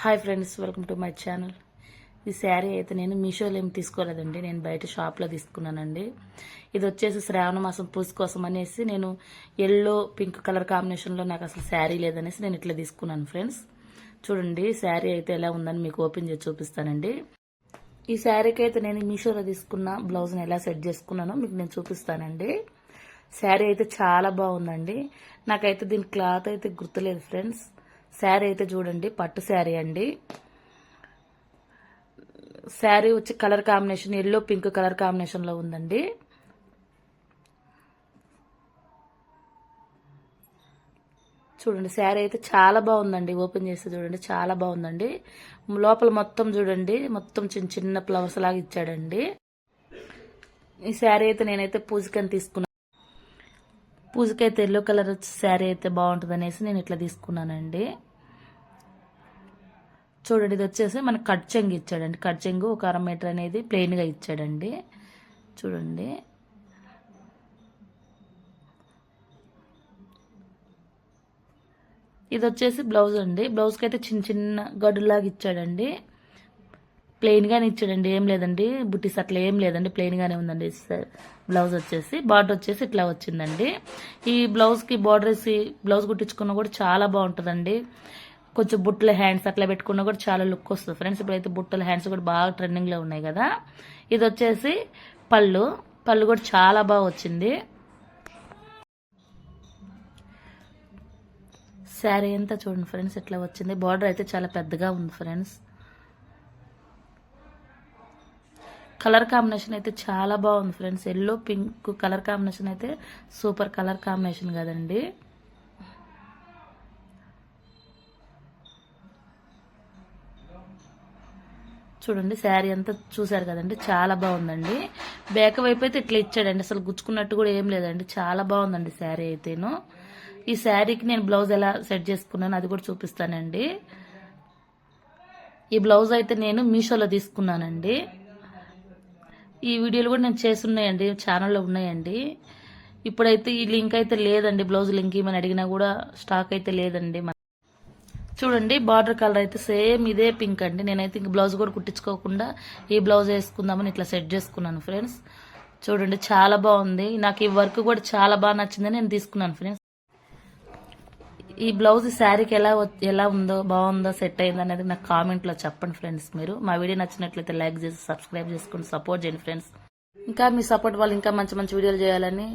Hi friends welcome to my channel. ఈ శారీ అయితే నేను మీషోలో ఏం తీసుకోలేదండి. నేను బయట షాప్లో తీసుకున్నానండి. ఇది వచ్చేసి శ్రావణ మాసం పూజ కోసం అనేసి నేను ఎల్లో పింక్ కలర్ కాంబినేషన్లో నాకు అసలు శారీ లేదనేసి నేను ఇట్లా తీసుకున్నాను ఫ్రెండ్స్. చూడండి శారీ అయితే ఎలా ఉందని మీకు ఓపెన్ చేసి చూపిస్తానండి. ఈ శారీకి అయితే నేను మీషోలో తీసుకున్న బ్లౌజ్ని ఎలా సెట్ చేసుకున్నానో మీకు నేను చూపిస్తానండి. శారీ అయితే చాలా బాగుందండి. నాకైతే దీని క్లాత్ అయితే గుర్తులేదు ఫ్రెండ్స్. శారీ అయితే చూడండి పట్టు శారీ అండి. శారీ వచ్చి colour combination yellow pink colour కాంబినేషన్లో ఉందండి. చూడండి శారీ అయితే చాలా బాగుందండి. ఓపెన్ చేస్తే చూడండి చాలా బాగుందండి. లోపల మొత్తం చూడండి మొత్తం చిన్న చిన్న ఫ్లవర్స్ లాగా ఇచ్చాడండి. ఈ శారీ అయితే నేనైతే పూజకని తీసుకున్నాను. పూజకైతే ఎల్లో కలర్ శారీ అయితే బాగుంటుంది అనేసి నేను ఇట్లా తీసుకున్నానండి. చూడండి ఇది వచ్చేసి మనకు కట్ ఇచ్చాడండి. కట్ చెంగు ఒక అర మీటర్ అనేది ప్లెయిన్గా ఇచ్చాడండి. చూడండి. ఇది వచ్చేసి బ్లౌజ్ అండి. బ్లౌజ్కి అయితే చిన్న చిన్న గడులాగా ఇచ్చాడండి. ప్లెయిన్గానే ఇచ్చాడండి ఏం లేదండి. బుట్టీస్ అట్లా ఏం లేదండి ప్లెయిన్గానే ఉందండి బ్లౌజ్ వచ్చేసి బార్డర్ వచ్చేసి ఇట్లా వచ్చిందండి. ఈ బ్లౌజ్కి బార్డర్ వేసి బ్లౌజ్ కుట్టించుకున్నా కూడా చాలా బాగుంటుందండి. కొంచెం బుట్టల హ్యాండ్స్ అట్లా పెట్టుకున్నా కూడా చాలా లుక్ వస్తుంది ఫ్రెండ్స్. ఇప్పుడైతే బుట్టల హ్యాండ్స్ కూడా బాగా ట్రెండింగ్లో ఉన్నాయి కదా. ఇది వచ్చేసి పళ్ళు. పళ్ళు కూడా చాలా బాగా వచ్చింది. శారీ అంతా చూడండి ఫ్రెండ్స్ ఇట్లా వచ్చింది? బార్డర్ అయితే చాలా పెద్దగా ఉంది ఫ్రెండ్స్. కలర్ కాంబినేషన్ అయితే చాలా బాగుంది friends. Yellow pink colour combination అయితే సూపర్ కలర్ కాంబినేషన్ కదండి. చూడండి శారీ అంతా చూసారు కదండి. చాలా బాగుందండి. బ్యాక్ వైపు అయితే ఇట్లా ఇచ్చాడండి. అసలు గుచ్చుకున్నట్టు కూడా ఏం లేదండి. చాలా బాగుందండి శారీ అయితేను. ఈ శారీకి నేను బ్లౌజ్ ఎలా సెట్ చేసుకున్నాను అది కూడా చూపిస్తానండి. ఈ బ్లౌజ్ అయితే నేను మీషోలో తీసుకున్నానండి. ఈ వీడియోలు కూడా నేను చేస్తున్నాయండి ఛానల్లో ఉన్నాయండి. ఇప్పుడైతే ఈ లింక్ అయితే లేదండి బ్లౌజ్ లింక్ ఏమని అడిగినా కూడా స్టాక్ అయితే లేదండి. చూడండి బార్డర్ కలర్ అయితే సేమ్ ఇదే పింక్ అండి. నేనైతే ఇంక బ్లౌజ్ కూడా కుట్టించుకోకుండా ఈ బ్లౌజ్ వేసుకుందామని ఇట్లా సెట్ చేసుకున్నాను ఫ్రెండ్స్ చూడండి చాలా బాగుంది. నాకు ఈ వర్క్ కూడా చాలా బాగా నచ్చిందని నేను తీసుకున్నాను ఫ్రెండ్స్ ఈ బ్లౌజ్ శారీకి ఎలా ఎలా ఉందో బాగుందో సెట్ అయిందో అనేది నాకు కామెంట్లో చెప్పండి ఫ్రెండ్స్ మీరు. మా వీడియో నచ్చినట్లయితే లైక్ చేసి సబ్స్క్రైబ్ చేసుకుని సపోర్ట్ చేయండి ఫ్రెండ్స్. ఇంకా మీ సపోర్ట్ వాళ్ళు ఇంకా మంచి మంచి వీడియోలు చేయాలని